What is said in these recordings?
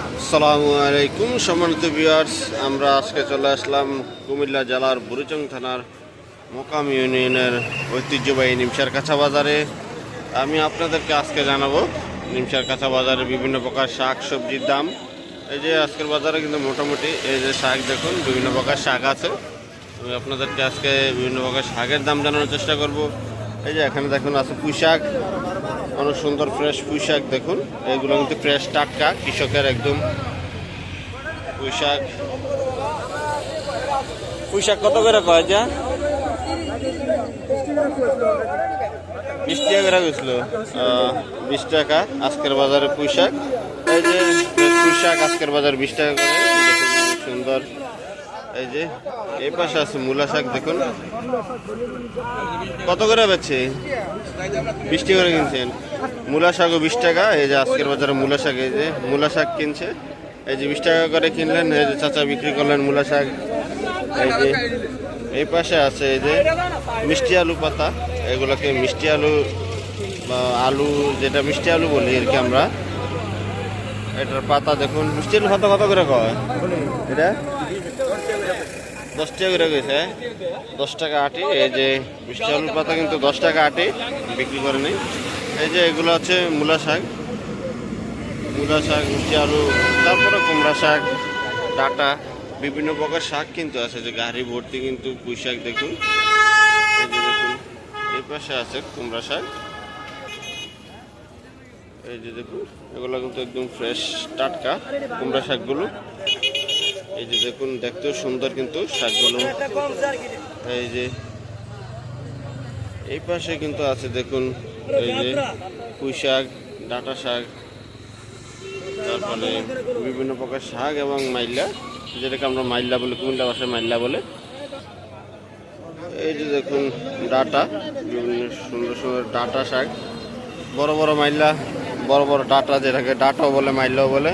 আসসালামু আলাইকুম, সম্মানিত ভিউয়ার্স আমরা আজকে চলে আসলাম কুমিল্লা জেলার বুড়িচং থানার মোকাম ইউনিয়নের ঐতিহ্যবাহী নিমসার কাঁচা বাজারে। আমি আপনাদেরকে আজকে জানাব নিমসার কাঁচা বাজারে বিভিন্ন প্রকার শাক, সবজির দাম। এই যে আজকের বাজারে কিন্তু মোটামুটি এই যে শাক দেখুন, বিভিন্ন প্রকার শাক আছে। আমি আপনাদেরকে আজকে বিভিন্ন প্রকার শাকের দাম জানানোর চেষ্টা করব। এই যে এখানে দেখুন আছে পুঁই শাক অনেক সুন্দর ফ্রেশ পুঁই শাক দেখুন। এগুলো কিন্তু ফ্রেশ টাটকা, কৃষকের একদম পুঁই শাক পুঁই শাক কত করে কয় যা বিশ টাকা করে গেছিল বিশ টাকা, আজকের বাজারে পুঁই শাক এই যে পুঁই শাক আজকের বাজার বিশ টাকা করে। সুন্দর। এই যে, এই পাশে আছে মূলা শাক, দেখুন। কত করে বেছে বিশ টাকা করে কিনছেন। মূলা শাকও বিশ টাকা, এই যে আজকের বাজারে মূলা শাক, এই যে মূলা শাক কিনছে। এই যে বিশ টাকা করে কিনলেন, এই যে চাচা বিক্রি করলেন মূলা শাক। এই যে, এই পাশে আছে, এই যে মিষ্টি আলু পাতা। এগুলোকে মিষ্টি আলু বা আলু, যেটা মিষ্টি আলু বলি আর কি আমরা। এটার পাতা দেখুন, মিষ্টি আলু পাতা কত করে কয়? এটা? দশ টাকা করে গেছে। দশ টাকা আটি, এই যে মিষ্টি আলুর পাতা কিন্তু দশ টাকা আটি, বিক্রি করে নেই। এই যে এগুলো হচ্ছে মূলা শাক। মূলা শাক মিষ্টি আলু, তারপরে কুমড়া শাক, ডাটা, বিভিন্ন প্রকার শাক কিন্তু আছে। যে গাড়ি ভর্তি কিন্তু পুঁই শাক দেখুন। এই যে দেখুন, এই পাশে আছে কুমড়া শাক। এই যে দেখুন, এগুলো কিন্তু একদম ফ্রেশ টাটকা কুমড়া শাকগুলো। এই যে দেখুন, দেখতেও সুন্দর কিন্তু শাকগুলো। এই যে, এই পাশে কিন্তু আছে দেখুন, এই যে পুঁই শাক, ডাঁটা শাক, তারপরে বিভিন্ন প্রকার শাক এবং মাইল্লা যেটাকে আমরা মাইল্লা বলি, কুমিল্লা ভাষায় মাইল্লা বলে। এই যে দেখুন, ডাটা, বিভিন্ন সুন্দর সুন্দর ডাটা শাক, বড় বড় মাইল্লা বড় বড় ডাটা যেটাকে ডাটাও বলে মাইল্লাও বলে।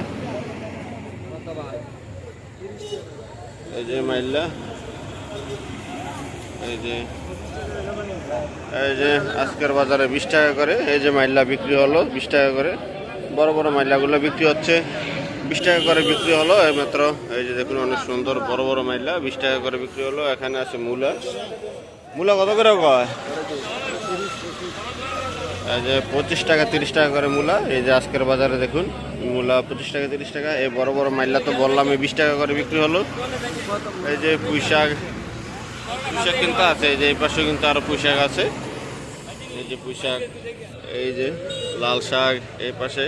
এই যে মাইল্লা, এই যে এই যে আজকের বাজারে বিশ টাকা করে, এই যে মাইল্লা বিক্রি হলো বিশ টাকা করে। বড় বড় মাইল্লাগুলো বিক্রি হচ্ছে, বিশ টাকা করে বিক্রি হলো, এই মাত্র, এই যে দেখুন অনেক সুন্দর বড় বড় মাইল্লা, বিশ টাকা করে বিক্রি হলো, এখানে আছে মূলা। মূলা কত করে কয়? যে পঁচিশ টাকা, তিরিশ টাকা করে মূলা। এই যে আজকের বাজারে দেখুন, মূলা পঁচিশ টাকা, তিরিশ টাকা। এই বড় বড় মাইল্লা তো বললাম এই বিশ টাকা করে বিক্রি হলো। এই যে পুঁই শাক কিন্তু আছে, এই যে এই পাশে কিন্তু আরও পুঁই শাক আছে। এই যে পুঁই শাক, এই যে লাল শাক, এই পাশে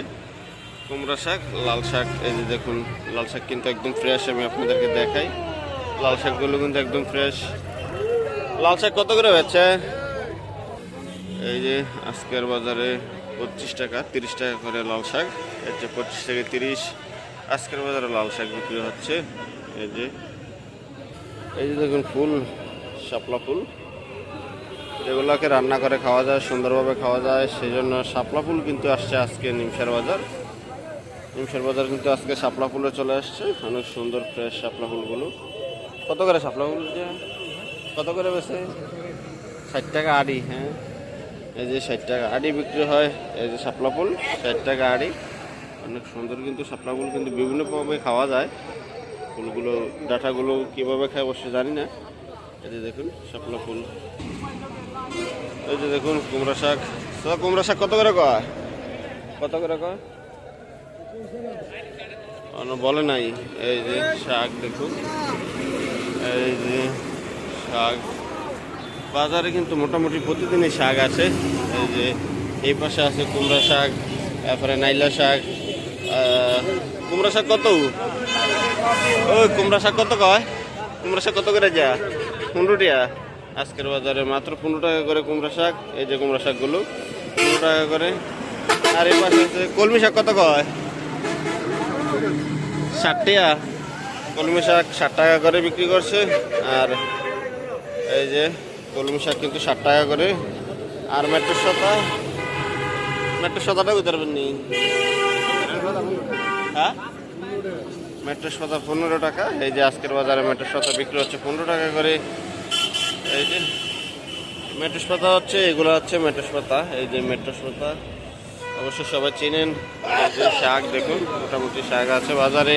কুমড়া শাক, লাল শাক। এই যে দেখুন, লাল শাক কিন্তু একদম ফ্রেশ আমি আপনাদেরকে দেখাই। লাল শাকগুলো কিন্তু একদম ফ্রেশ লাল শাক কত করে বেচছে এই যে আজকের বাজারে পঁচিশ টাকা, তিরিশ টাকা করে লাল শাক, এই যে পঁচিশ থেকে তিরিশ। আজকের বাজারে লাল শাক বিক্রি হচ্ছে। এই যে এই যে দেখুন ফুল, শাপলা ফুল। যেগুলোকে রান্না করে খাওয়া যায়, সুন্দরভাবে খাওয়া যায় সেই জন্য শাপলা ফুল কিন্তু আসছে আজকে নিমসার বাজার। নিমসার বাজার কিন্তু আজকে শাপলা ফুলে চলে আসছে, অনেক সুন্দর ফ্রেশ শাপলা ফুলগুলো। কত করে শাপলা ফুল যে? কত করে বেছে ষাট টাকা আড়ি হ্যাঁ। এই যে ষাট টাকা আড়ি বিক্রি হয়, এই যে শাপলা ফুল, ষাট টাকা আড়ি। অনেক সুন্দর কিন্তু শাপলা ফুল কিন্তু বিভিন্নভাবে খাওয়া যায়। ফুলগুলো, ডাঁটাগুলো কীভাবে খায় অবশ্য জানি না। এই যে দেখুন, শাপলা ফুল। এই যে দেখুন, কুমড়া শাক। তো কুমড়া শাক কত করে কয়? কত করে কয়? বলে নাই। এই যে শাক দেখুন। এই যে শাক। বাজারে কিন্তু মোটামুটি প্রতিদিনই শাক আছে। এই যে এই পাশে আছে কুমড়া শাক তারপরে নাইলা শাক কুমড়া শাক কত? ওই কুমড়া শাক কত কয়? কুমড়া শাক কত করে যা? পনেরো টিয়া আজকের বাজারে মাত্র পনেরো টাকা করে কুমড়া শাক, এই যে কুমড়া শাকগুলো, পনেরো টাকা করে। আর এই পাশে আছে কলমি শাক কত কয়? ষাট টিয়া কলমি শাক ষাট টাকা করে বিক্রি করছে। আর এই যে কলমি শাক কিন্তু ষাট টাকা করে। আর মেট্রো শতা? মেট্রো শতাটা বুঝতে পারবেন নি? হ্যাঁ? মেট্রো শতা পনেরো টাকা। এই যে আজকের বাজারে মেট্রো শতা বিক্রি হচ্ছে পনেরো টাকা করে। এই যে মেট্রোস পাতা হচ্ছে, এগুলো হচ্ছে মেট্রোস পাতা এই যে মেট্রোস পাতা অবশ্য সবাই চেনেন। যে শাক দেখুন, মোটামুটি শাক আছে বাজারে।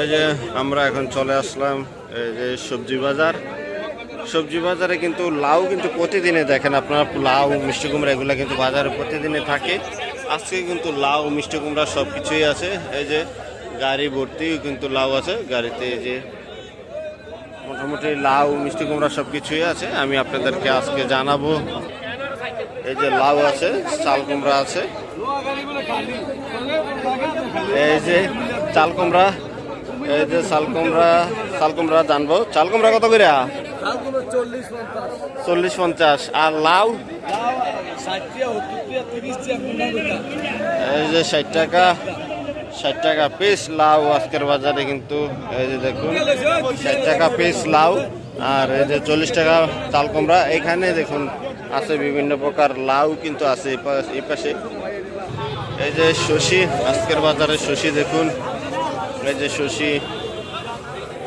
এই যে আমরা এখন চলে আসলাম, এই যে সবজি বাজার। সবজি বাজারে কিন্তু লাউ কিন্তু প্রতিদিনে দেখেন আপনারা, লাউ, মিষ্টি কুমড়া এগুলো কিন্তু বাজারে প্রতিদিনে থাকে। আজকে কিন্তু লাউ, মিষ্টি কুমড়া সব কিছুই আছে। এই যে গাড়ি ভর্তি কিন্তু লাউ আছে। গাড়িতে এই যে মোটামুটি লাউ, মিষ্টি কুমড়া সব কিছুই আছে। আমি আপনাদেরকে আজকে জানাব। এই যে লাউ আছে, চাল কুমড়া আছে। এই যে চাল কুমড়া, এই যে চাল কুমড়া চাল কুমড়া জানব। চাল কুমড়া কত করে চল্লিশ পঞ্চাশ। আর লাউ? এই যে ষাট টাকা ষাট টাকা পিস লাউ আজকের বাজারে কিন্তু, এই যে দেখুন, ষাট টাকা পিস লাউ। আর এই যে চল্লিশ টাকা চাল কুমড়া, এখানে দেখুন, আছে বিভিন্ন প্রকার লাউ কিন্তু আছে এই পাশে। এই যে শশি, আজকের বাজারে শশি দেখুন। এই যে শশী।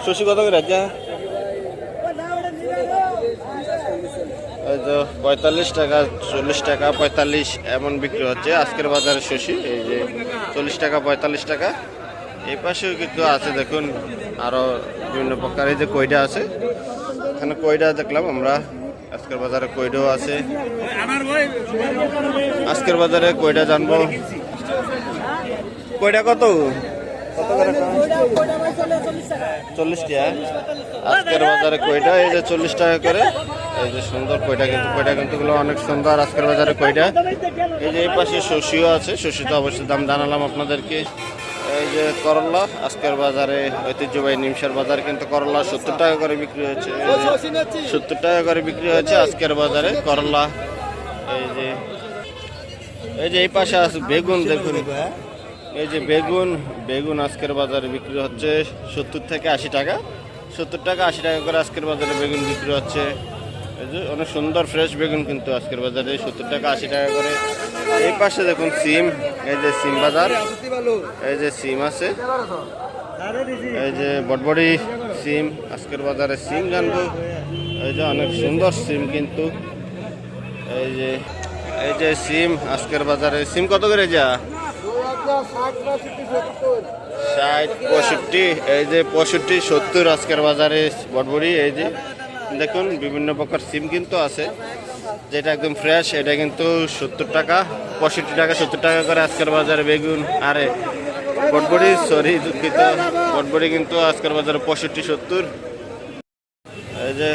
শশি কত করে এই যে পঁয়তাল্লিশ টাকা, চল্লিশ টাকা, পঁয়তাল্লিশ এমন বিক্রি হচ্ছে। আজকের বাজারে শশি, এই যে চল্লিশ টাকা, পঁয়তাল্লিশ টাকা। এই পাশেও কিন্তু আছে, দেখুন, আরও বিভিন্ন প্রকার যে কইডা আছে। এখানে কইডা দেখলাম আমরা। আজকের বাজারে কইডাও আছে। আজকের বাজারে কইডা জানব। কইডা কত? চল্লিশ টাকা। আজকের বাজারে কইটা এই যে চল্লিশ টাকা করে। এই যে সুন্দর কইটা কিন্তু কইটা কিন্তু অনেক সুন্দর আজকের বাজারে কইটা। এই যে এই পাশে শশিও আছে, শশি তো অবশ্যই দাম জানালাম আপনাদেরকে। এই যে করলা, আজকের বাজারে ঐতিহ্যবাহী নিমসার বাজারে কিন্তু করলা সত্তর টাকা করে বিক্রি হচ্ছে সত্তর টাকা করে বিক্রি হচ্ছে আজকের বাজারে করলা। এই যে এই যে এই পাশে আছে বেগুন, দেখুন। এই যে বেগুন বেগুন আজকের বাজারে বিক্রি হচ্ছে সত্তর থেকে আশি টাকা। সত্তর টাকা, আশি টাকা করে আজকের বাজারে বেগুন বিক্রি হচ্ছে। এই যে অনেক সুন্দর ফ্রেশ বেগুন কিন্তু আজকের বাজারে, সত্তর টাকা, আশি টাকা করে। এই পাশে দেখুন সিম, এই যে সিম বাজার, এই যে সিম আছে। এই যে বটবড়ি সিম, আজকের বাজারে সিম জানব। এই যে অনেক সুন্দর সিম কিন্তু। এই যে এই যে সিম, আজকের বাজারে সিম কত করে যা? ষাট পঁয়ষট্টি, এই যে পঁয়ষট্টি, সত্তর আজকের বাজারে বটবড়ি এই যে। দেখুন, বিভিন্ন প্রকার সিম কিন্তু আছে। যেটা একদম ফ্রেশ এটা কিন্তু সত্তর টাকা, পঁয়ষট্টি টাকা, সত্তর টাকা করে আজকের বাজারে বেগুন, আরে, বটবড়ি, সরি, দুঃখিত। বটবড়ি কিন্তু আজকের বাজারে পঁয়ষট্টি, সত্তর। এই যে,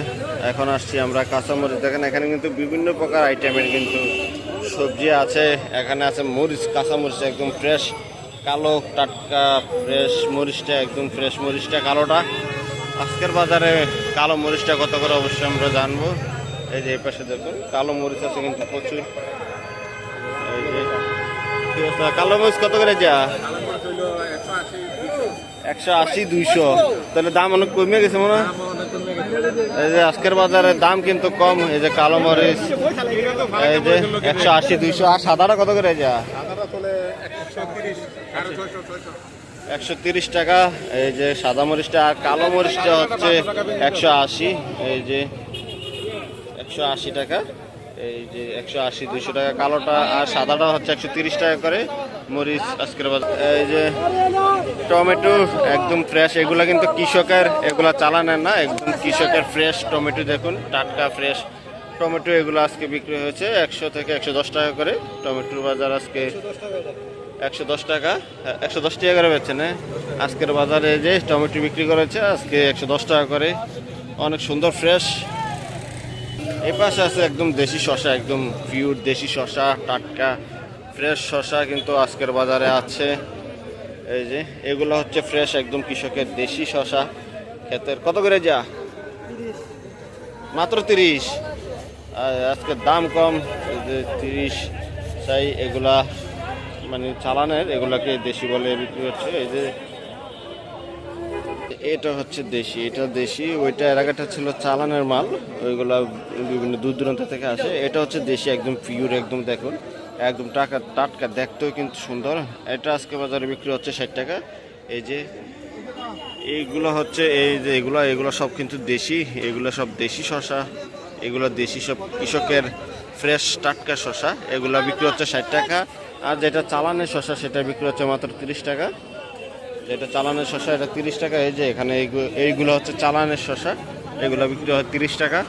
এখন আসছি আমরা কাঁচামরিচ। দেখেন, এখানে কিন্তু বিভিন্ন প্রকার আইটেমের কিন্তু সবজি আছে। এখানে আছে মরিচ, কাঁচামরিচ একদম ফ্রেশ কালো টাটকা ফ্রেশ মরিচটা, একদম ফ্রেশ মরিচটা, কালোটা। আজকের বাজারে কালো মরিচটা কত করে অবশ্যই আমরা জানব। এই যে এই পাশে দেখুন, কালো মরিচ আছে কিন্তু প্রচুর। এই যে কালো মরিচ কত করে যা? একশো আশি, দুইশো। তাহলে দাম অনেক কমে গেছে মনে এই যে আজকের বাজারে দাম কিন্তু কম, এই যে কালো মরিচ। এই যে একশো আশি, দুইশো। আর সাদাটা কত করে যা? একশো তিরিশ টাকা, এই যে সাদা মরিচটা আর কালো মরিচটা হচ্ছে একশো আশি, এই যে একশো আশি টাকা, এই যে একশো আশি দুশো টাকা কালোটা আর সাদাটা হচ্ছে একশো তিরিশ টাকা করে মরিচ আজকের এই যে টমেটো একদম ফ্রেশ এগুলা কিন্তু কৃষকের, এগুলা চালানের না, একদম কৃষকের ফ্রেশ টমেটো দেখুন, টাটকা ফ্রেশ টমেটো এগুলো আজকে বিক্রি হয়েছে একশো থেকে একশো দশ টাকা করে, টমেটোর বাজার আজকে একশো দশ টাকা, একশো দশ টাকা করে বেচছে না আজকের বাজারে যে টমেটো বিক্রি করেছে, আজকে একশো দশ টাকা করে। অনেক সুন্দর, ফ্রেশ। এই পাশে আছে একদম দেশি শশা একদম পিওর দেশি শশা টাটকা, ফ্রেশ শশা কিন্তু আজকের বাজারে আছে। এই যে, এগুলো হচ্ছে ফ্রেশ, একদম কৃষকের দেশি শশা ক্ষেতের কত করে যা? মাত্র তিরিশ। আজকের দাম কম তিরিশ চাই এগুলা মানে চালানের, এগুলাকে দেশি বলে বিক্রি হচ্ছে। এই যে এটা হচ্ছে দেশি, এটা দেশি, ওইটা এর আগেটা ছিল চালানের মাল, ওইগুলা বিভিন্ন দূর দূরান্ত থেকে আসে। এটা হচ্ছে দেশি, একদম পিওর একদম দেখুন, একদম টাকা, টাটকা, দেখতেও কিন্তু সুন্দর। এটা আজকে বাজারে বিক্রি হচ্ছে ষাট টাকা। এই যে এইগুলো হচ্ছে, এই যে এগুলো এগুলো সব কিন্তু দেশি, এগুলো সব দেশি শশা, এগুলো দেশি সব কৃষকের ফ্রেশ টাটকা শশা, এগুলো বিক্রি হচ্ছে ষাট টাকা। আর যেটা চালানের শশা সেটা বিক্রি হচ্ছে মাত্র তিরিশ টাকা। যেটা চালানের শশা এটা তিরিশ টাকা। এই যে এখানে এইগু- এইগুলো হচ্ছে চালানের শশা এগুলো বিক্রি হয় তিরিশ টাকা।